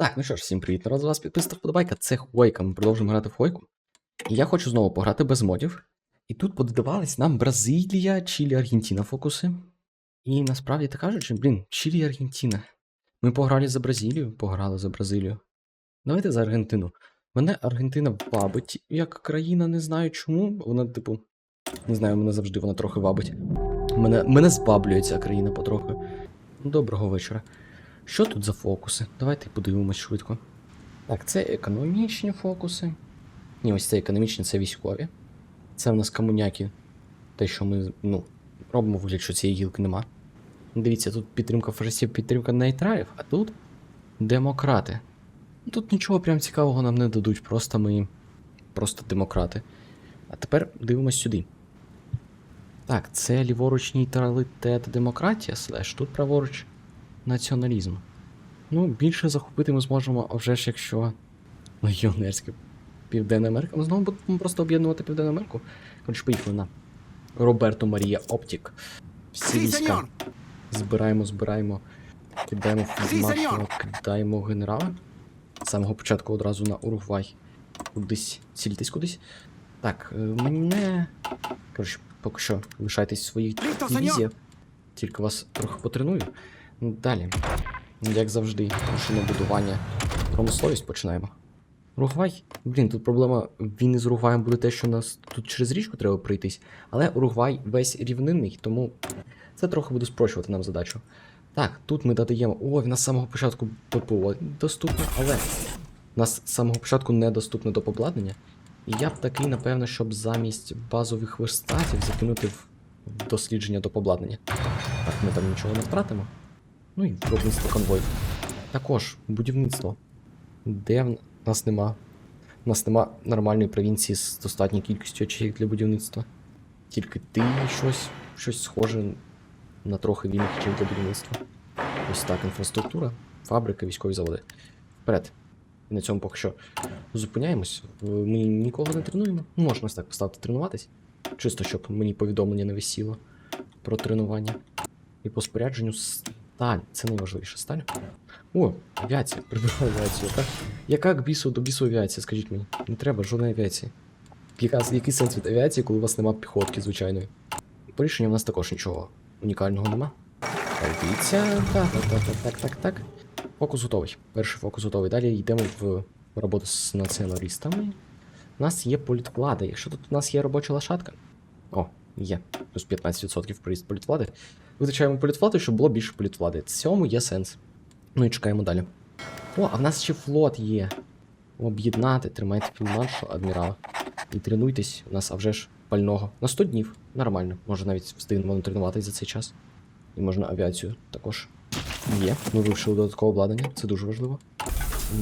Так, ну що ж, всім привіт, народ, з вас підписка вподобайка, це Хойка, ми продовжуємо грати в Хойку. І я хочу знову пограти без модів. І тут подавались нам Бразилія, Чилі, Аргентина фокуси. І насправді так кажучи, блін, Чилі Аргентина. Ми пограли за Бразилію, пограли за Бразилію. Давайте за Аргентину. Мене Аргентина вабить як країна, не знаю чому. Вона, типу, не знаю, мене завжди вона трохи вабить. Мене, мене збаблює ця країна потрохи. Доброго вечора. Що тут за фокуси? Давайте подивимось швидко. Так, це економічні фокуси. Ні, ось це економічні, це військові. Це в нас комуняки. Те, що ми, ну, робимо вигляд, що цієї гілки нема. Дивіться, тут підтримка фашистів, підтримка нейтралів, а тут демократи. Тут нічого прям цікавого нам не дадуть, просто ми. Просто демократи. А тепер дивимось сюди. Так, це ліворуч нейтралітет демократія, слеш, тут праворуч націоналізм. Ну, більше захопити ми зможемо, а вже ж якщо легіонерське Південна Америка. Ми знову будемо просто об'єднувати Південну Америку. Коротше, поїхали на Роберто Марія Оптік. Всі війська збираємо, збираємо, кидаємо фізмаршала, кидаємо генерала. З самого початку одразу на Уругвай. Кудись, цілітесь кудись. Так, е, мене. Коротше, поки що лишайтесь в своїх дивізіях. Тільки вас трохи потреную. Ну, Далі. Як завжди, машинобудування, промисловість починаємо. Уругвай. Блін, тут проблема війни з Уругваєм буде те, що нас тут через річку треба пройтись. Але Уругвай весь рівнинний, тому це трохи буде спрощувати нам задачу. Так, тут ми додаємо. О, в нас з самого початку ППО доступно, але в нас з самого початку недоступно до обладнання. І я б такий, напевно, щоб замість базових верстатів закинути в дослідження до обладнання. Так, ми там нічого не втратимо. Ну і виробництво конвоїв. Також будівництво. Де в нас нема. У нас нема нормальної провінції з достатньою кількістю очей для будівництва. Тільки ти щось, щось схоже на трохи вільних очей для будівництва. Ось так, інфраструктура, фабрика, військові заводи. Вперед. І на цьому поки що зупиняємось. Е, Ми нікого не тренуємо. Ну, Можна так поставити тренуватись. Чисто, щоб мені повідомлення не висіло про тренування. І по спорядженню сталь. Це найважливіше сталь. О, авіація. Прибираю авіацію. Яка, яка к бісу до бісу авіація, скажіть мені. Не треба жодної авіації. Яка, який сенс від авіації, коли у вас нема піхотки звичайної? По в нас також нічого унікального нема. Дивіться. Так, так, так, так, так, так. Фокус готовий. Перший фокус готовий. Далі йдемо в роботу з націоналістами. У нас є політвлада. Якщо тут у нас є робоча лошадка. О, є. Плюс 15% приїзд політвлади. Витрачаємо політвладу, щоб було більше політвлади. Цьому є сенс. Ну і чекаємо далі. О, а в нас ще флот є. Об'єднати, тримайте фільмаршал, адмірала. І тренуйтесь, у нас а вже ж пального. На 100 днів. Нормально. Може навіть встигнемо натренуватись за цей час. І можна авіацію також. Є. Ми вивчили додаткове обладнання, це дуже важливо.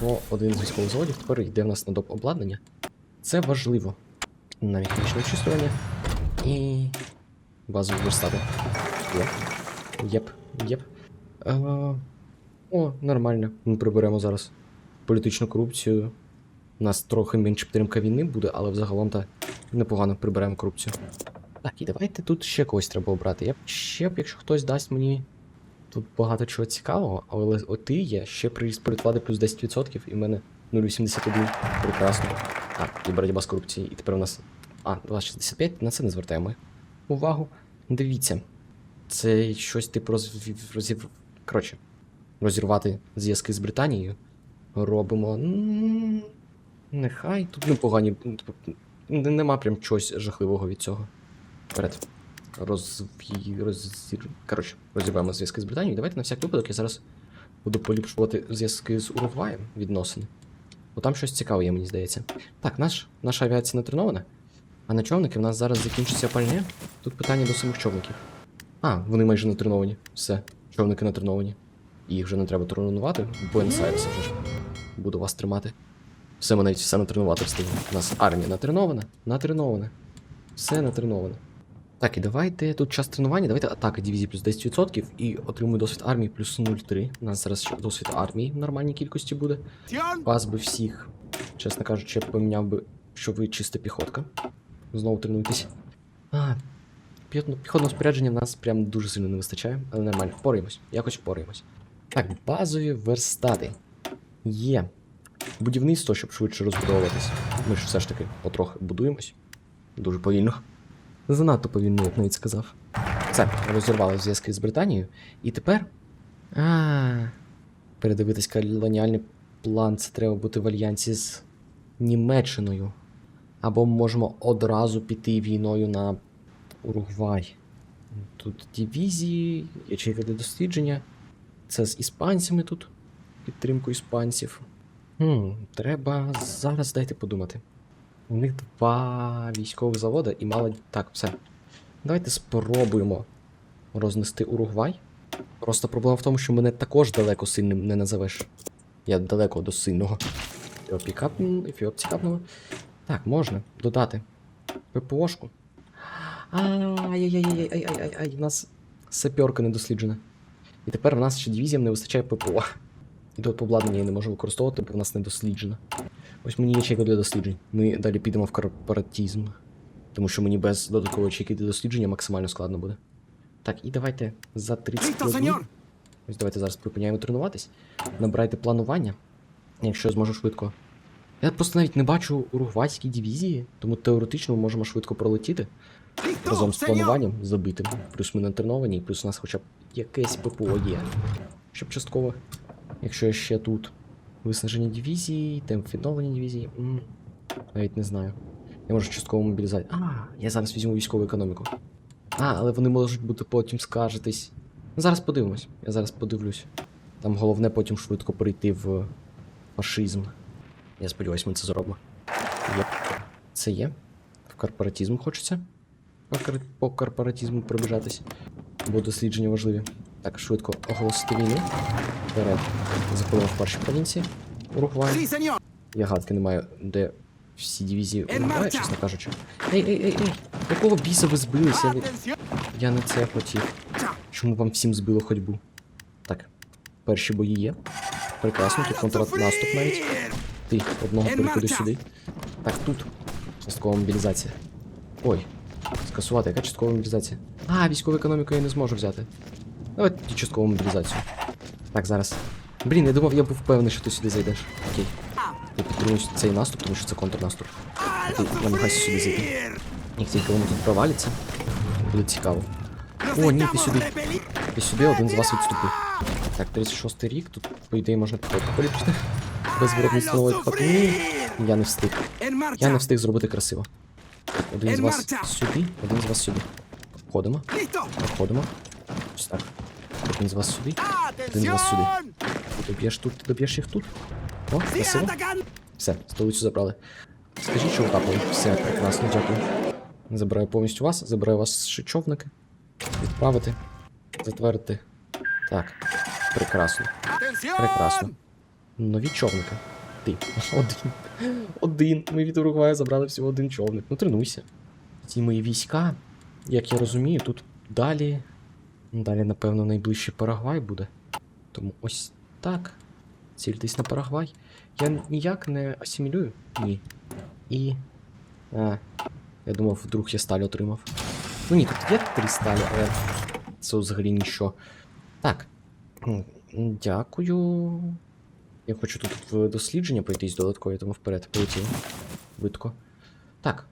Бо один з військових заводів тепер йде в нас на доп обладнання. Це важливо. На механічне очислювання. І. Базові верстати. Єп, єп. Е, О, нормально. Ми приберемо зараз політичну корупцію. У нас трохи менше підтримка війни буде, але взагалом то непогано приберемо корупцію. Так, і давайте тут ще когось треба обрати. Я б ще б, якщо хтось дасть мені тут багато чого цікавого, але от є, ще приріст політвлади плюс 10%, і в мене 0,81. Прекрасно. Так, і боротьба з корупцією. І тепер у нас. А, 2,65, на це не звертаємо увагу. Дивіться. Це щось типу розвів... розів... Коротше, розірвати зв'язки з Британією. Робимо. Нехай тут непогані. ну, типу, н- Нема прям чогось жахливого від цього. Вперед. Коротше, розірваємо зв'язки з Британією. Давайте на всяк випадок я зараз буду поліпшувати зв'язки з Уругваєм відносини. Бо там щось цікаве мені здається. Так, наш, наша авіація натренована. А на човники в нас зараз закінчиться пальне. Тут питання до самих човників. А, вони майже натреновані. Все, човники натреновані. Їх вже не треба тренувати. Буенос-Айрес вже ж. Буду вас тримати. Все, ми навіть все натренувати встигли. У нас армія натренована, натренована. Все натреноване. Так, і давайте тут час тренування, давайте атака дивізії плюс 10% і отримую досвід армії плюс 0,3. У нас зараз ще досвід армії в нормальній кількості буде. Вас би всіх, чесно кажучи, я поміняв би, що ви чиста піхотка. Знову тренуйтесь. А, піхотного спорядження в нас прям дуже сильно не вистачає, але нормально, впораємось, якось впораємось. Так, базові верстати. Є. Будівництво, щоб швидше розбудовуватись. Ми ж все ж таки потрохи будуємось. Дуже повільно. Занадто повільно, як навіть сказав. Це, розірвали зв'язки з Британією. І тепер. А, передивитись колоніальний план. Це треба бути в альянсі з Німеччиною. Або можемо одразу піти війною на Уругвай. Тут дивізії, ячейка для дослідження. Це з іспанцями тут. Підтримку іспанців. Хм, треба зараз дайте подумати. У них два військових заводи і мало. Так, все. Давайте спробуємо рознести Уругвай. Просто проблема в тому, що мене також далеко сильним не назовеш. Я далеко до сильного. Ефіопікапн- Ефіопцікапного. Так, можна додати. ППОшку. Ай-яй-яй-яй-яй-яй-яй, у нас саперка не досліджена. І тепер в нас ще дивізіям не вистачає ППО. І тут обладнання я не можу використовувати, бо в нас не досліджено. Ось мені ячейка для досліджень. Ми далі підемо в корпоратизм. Тому що мені без додаткової ячейки для дослідження максимально складно буде. Так, і давайте за 30 Listo, хвилин. Ось давайте зараз припиняємо тренуватись. Набирайте планування, якщо я зможу швидко. Я просто навіть не бачу уругвайські дивізії, тому теоретично ми можемо швидко пролетіти разом з плануванням забитим. Плюс ми натреновані, плюс у нас хоча б якесь ППО є. Щоб частково. Якщо я ще тут. Виснажені дивізії, темп відновлення дивізії. м, Навіть не знаю. Я можу частково мобілізувати. А, я зараз візьму військову економіку. А, але вони можуть бути потім скаржитись. Зараз подивимось. Я зараз подивлюсь. Там головне потім швидко перейти в фашизм. Я сподіваюся, ми це зробимо. Це є. В корпоратизм хочеться. По, кор- по корпоратизму пробіжатись. Бо дослідження важливі. Так, швидко оголосити війну. Вперед. Заходимо в перші провінції. Уругвай. Я гадки не маю, де всі дивізії Ен чесно кажучи. Ей, ей, ей, ей! Якого біса ви збилися? Я не, я не це хотів. Чому вам всім збило ходьбу? Так, перші бої є. Прекрасно, тут контрнаступ навіть. Ти одного Ен перекиди сюди. Так, тут. Часткова мобілізація. Ой, скасувати, яка часткова мобілізація? А, військову економіку я не зможу взяти. Давайте часткову мобілізацію. Так, зараз. Блін, я думав, я був впевнений, що ти сюди зайдеш. Окей. Я підтримую цей наступ, тому що це контрнаступ. Ти намагайся сюди зайти. Як тільки воно тут провалиться, буде цікаво. О, ні, ти сюди. І сюди один з вас відступив. Так, 36 рік, тут, по ідеї, можна поліпшити. Без виробництва нової піхоти. Я не встиг. Я не встиг зробити красиво. Один з вас сюди, один з вас сюди. Входимо, входимо. Ось так. Один з вас сюди. Один з вас сюди. Ти доб'єш тут, ти доб'єш їх тут. О, красиво. Все, столицю забрали. Скажіть, що ви капали. Все, прекрасно, дякую. Забираю повністю вас, забираю вас човники. Відправити. Затвердити. Так, прекрасно. Прекрасно. Нові човники. Ти. Один. Один. Ми від Уругвая забрали всього один човник. Ну тренуйся. Ці мої війська, як я розумію, тут далі. Далі, напевно, найближчий Парагвай буде. Тому ось так. Цільтесь на Парагвай. Я ніяк не асимілюю. Ні. І. А. Я думав, вдруг я сталь отримав. Ну ні, тут є три сталі, але це взагалі нічого. Так. Дякую. Я хочу тут в дослідження пройтись додаткові, тому вперед полетів. Видко. Так.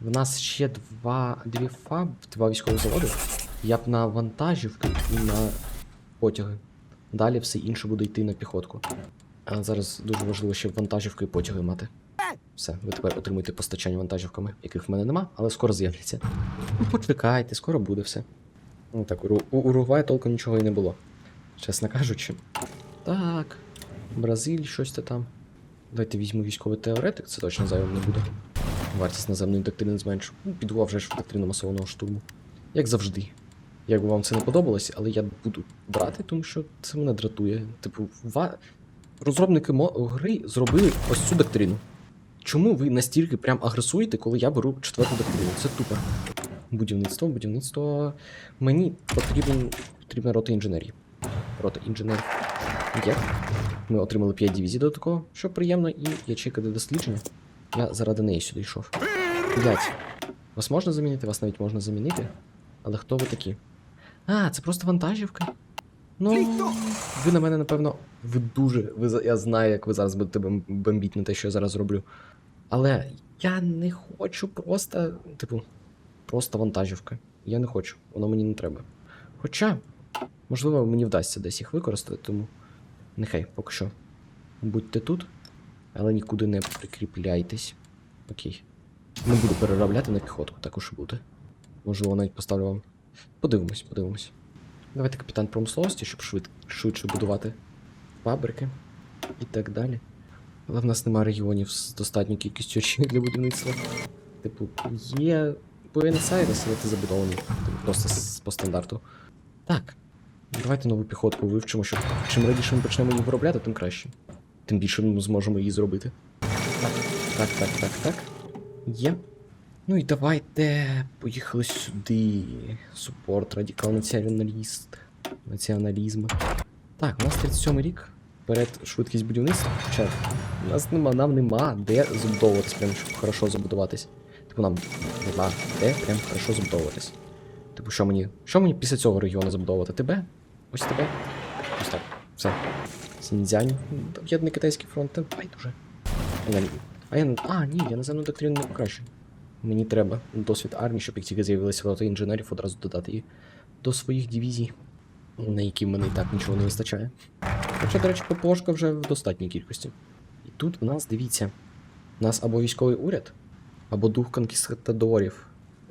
В нас ще два дві фаб, два військові заводи. Я б на вантажівки і на потяги. Далі все інше буде йти на піхотку. А зараз дуже важливо ще вантажівки і потяги мати. Все, ви тепер отримуєте постачання вантажівками, яких в мене нема, але скоро з'являться. Ну, почекайте, скоро буде все. Ну так, у, у толком нічого і не було. Чесно кажучи. Так. Бразиль, щось то там. Давайте візьму військовий теоретик, це точно зайвим не буде. Вартість наземної доктрини зменшу. Ну, піду вже ж в доктрину масованого штурму. Як завжди. Як би вам це не подобалось, але я буду брати, тому що це мене дратує. Типу, ва... розробники гри зробили ось цю доктрину. Чому ви настільки прям агресуєте, коли я беру четверту доктрину? Це тупо. Будівництво, будівництво. Мені потрібен, потрібна рота інженерії. Рота інженерів. Є. Ми отримали 5 дивізій до такого, що приємно, і ячейка для дослідження. Я заради неї сюди йшов. 5. Вас можна замінити, вас навіть можна замінити. Але хто ви такі? А, це просто вантажівка. Ну, ви на мене, напевно, ви дуже. Ви, я знаю, як ви зараз будете бом- бомбіть на те, що я зараз роблю. Але я не хочу просто, типу, просто вантажівка. Я не хочу, воно мені не треба. Хоча, можливо, мені вдасться десь їх використати, тому нехай поки що. Будьте тут, але нікуди не прикріпляйтесь. Окей. Не буду переробляти на піхоту, також буде. Можливо, навіть поставлю вам. Подивимось, подивимось. Давайте капітан промисловості, щоб швид... швидше будувати фабрики і так далі. Але в нас немає регіонів з достатньою кількістю речей для будівництва. Типу, є Буенос-Айрес, але це забудований. Просто по стандарту. Так. Давайте нову піхотку вивчимо, щоб чим раніше ми почнемо її виробляти, тим краще. Тим більше ми зможемо її зробити. Так, так, так, так, так. Є. Ну і давайте поїхали сюди. Супорт, радикал націоналіст. Націоналізм. Так, у нас 37 рік. Перед швидкість будівництва. Хоча у нас нема, нам нема де забудовуватись, прям щоб хорошо забудуватись. Типу нам нема де прям хорошо забудовуватись. Типу, що мені. Що мені після цього регіону забудовувати? Тебе? Ось тебе? Ось так. Все. Сіньцзянь. Об'єднаний китайський фронт, та байдуже. А я, а ні, я наземну доктрину не покращу. Мені треба досвід армії, щоб як тільки з'явилися роти інженерів, одразу додати її до своїх дивізій, на які мене і так нічого не вистачає. Хоча, до речі, ППОшка вже в достатній кількості. І тут в нас, дивіться, у нас або військовий уряд, або дух конкістадорів.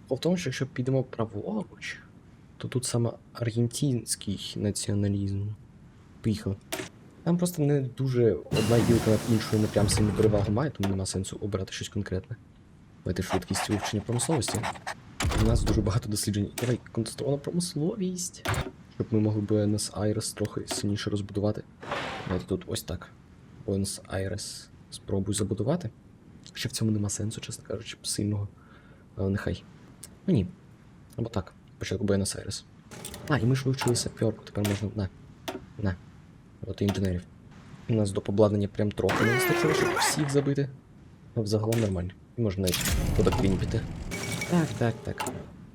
В тому, що якщо підемо праворуч, то тут саме аргентинський націоналізм. Поїхали. Там просто не дуже одна гілка над іншою не прям сильну перевагу має, тому нема сенсу обирати щось конкретне. Давайте швидкість вивчення промисловості. У нас дуже багато досліджень. Давай концентрована промисловість. Щоб ми могли Буенос Айрес трохи сильніше розбудувати. Давайте тут ось так. Буенос Айрес спробую забудувати. Ще в цьому нема сенсу, чесно кажучи, сильного. Але нехай. Ну ні. Або так. Спочатку Буенос Айрес. А, і ми ж вивчили саперку, тепер можна. На. На. От інженерів. У нас до обладнання прям трохи не вистачило, щоб всіх забити. Ну, взагалом нормально. І можна навіть доктрині піти. Так, так, так.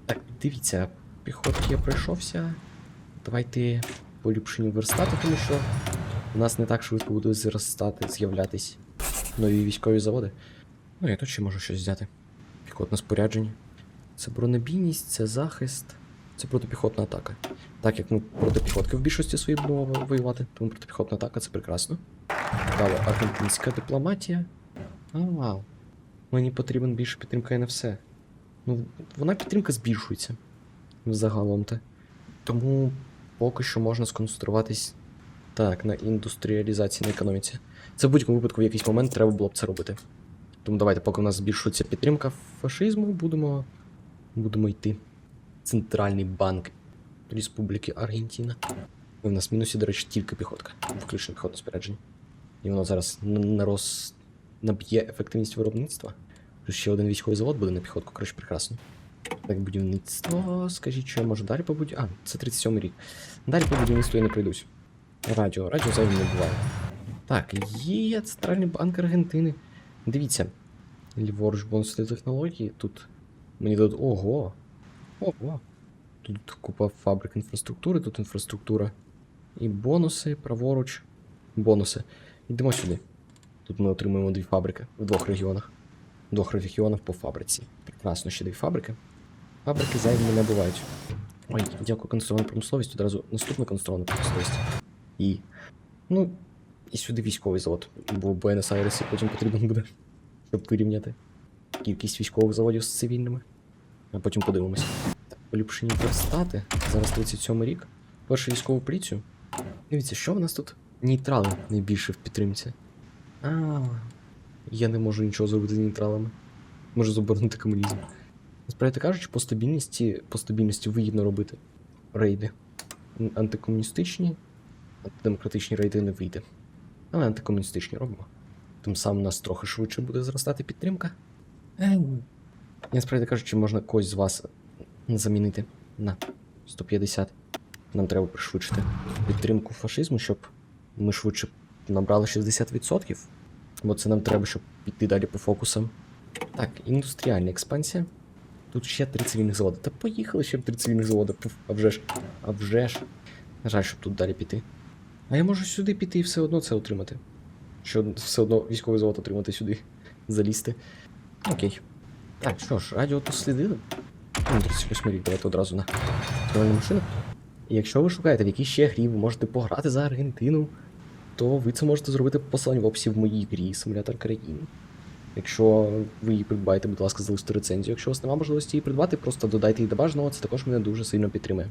Так, дивіться, піхотки я пройшовся. Давайте поліпшені верстати, тому що у нас не так швидко будуть зростати, з'являтись нові військові заводи. Ну, я тут ще можу щось взяти. Піхотне спорядження. Це бронебійність, це захист, це протипіхотна атака. Так як ми проти піхотки в більшості своїй будемо воювати, тому протипіхотна атака це прекрасно. Далі аргентинська дипломатія. А, вау. Мені потрібен більше підтримка і на все. Ну, вона підтримка збільшується. Загалом-то. Тому поки що можна сконцентруватись так, на індустріалізації, на економіці. Це в будь-якому випадку в якийсь момент треба було б це робити. Тому давайте, поки у нас збільшується підтримка фашизму, будемо, будемо йти. Центральний банк Республіки Аргентина. В нас в мінусі, до речі, тільки піхотка, включно піхотне спорядження. І воно зараз нарос... наб'є ефективність виробництва. Ще один військовий завод буде на піхотку, коротше, прекрасно. Так, будівництво. Скажіть, що я можу далі по будівництву. А, це 37 рік. Далі по будівництву я не прийдусь. Радіо, радіо зайвим не буває. Так, є Центральний банк Аргентини. Дивіться. Ліворуч бонусні технології. Тут мені дадуть. Ого! Ого! Тут купа фабрик інфраструктури, тут інфраструктура. І бонуси, праворуч. Бонуси. Йдемо сюди. Тут ми отримуємо дві фабрики в двох регіонах. В двох регіонах по фабриці. Прекрасно, ще дві фабрики. Фабрики зайвими не бувають. Ой, дякую, конструована промисловість. Одразу наступна конструована промисловість. І. Ну, і сюди військовий завод. Бо в Буенос-Айресі потім потрібен буде, щоб вирівняти кількість військових заводів з цивільними. А потім подивимося. Поліпшені верстати. Зараз 37 рік. Першу військову поліцію. Дивіться, що в нас тут? Нейтрали найбільше в підтримці. А, я не можу нічого зробити з нейтралами. Можу заборонити комунізм. Насправді кажучи, по стабільності, по стабільності вигідно робити рейди. Антикомуністичні, антидемократичні рейди не вийде. Але антикомуністичні робимо. Тим самим у нас трохи швидше буде зростати підтримка. Е, Насправді кажучи, можна когось з вас замінити на 150. Нам треба пришвидшити підтримку фашизму, щоб ми швидше набрали 60%. Бо це нам треба, щоб піти далі по фокусам. Так, індустріальна експансія. Тут ще три цивільних заводи. Та поїхали ще три цивільних заводи. А вже ж. А вже ж. Жаль, щоб тут далі піти. А я можу сюди піти і все одно це отримати. Що все одно військовий завод отримати сюди. Залізти. Окей. Так, що ж, радіо тут слідили. 38 рік, давайте одразу на тренувальну машину. Якщо ви шукаєте, в якій ще грі ви можете пограти за Аргентину, то ви це можете зробити по посиланню в описі в моїй грі Симулятор країни. Якщо ви її придбаєте, будь ласка, залиште рецензію. Якщо у вас немає можливості її придбати, просто додайте її до бажаного, це також мене дуже сильно підтримує.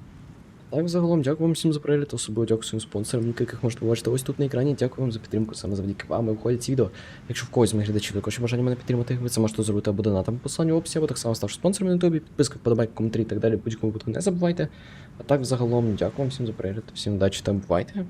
Так, загалом, дякую вам всім за перегляд, особливо дякую своїм спонсорам, яких можете побачити ось тут на екрані. Дякую вам за підтримку, саме завдяки вам виходять відео. Якщо в когось з моїх глядачів також бажання мене підтримати, ви це можете зробити або донатом по посиланню в описі, або так само ставши спонсором на ютубі, підписка, подобайки, коментарі і так далі. Будь-якому випадку не забувайте. А так, загалом, дякую вам всім за перегляд, всім удачі та бувайте.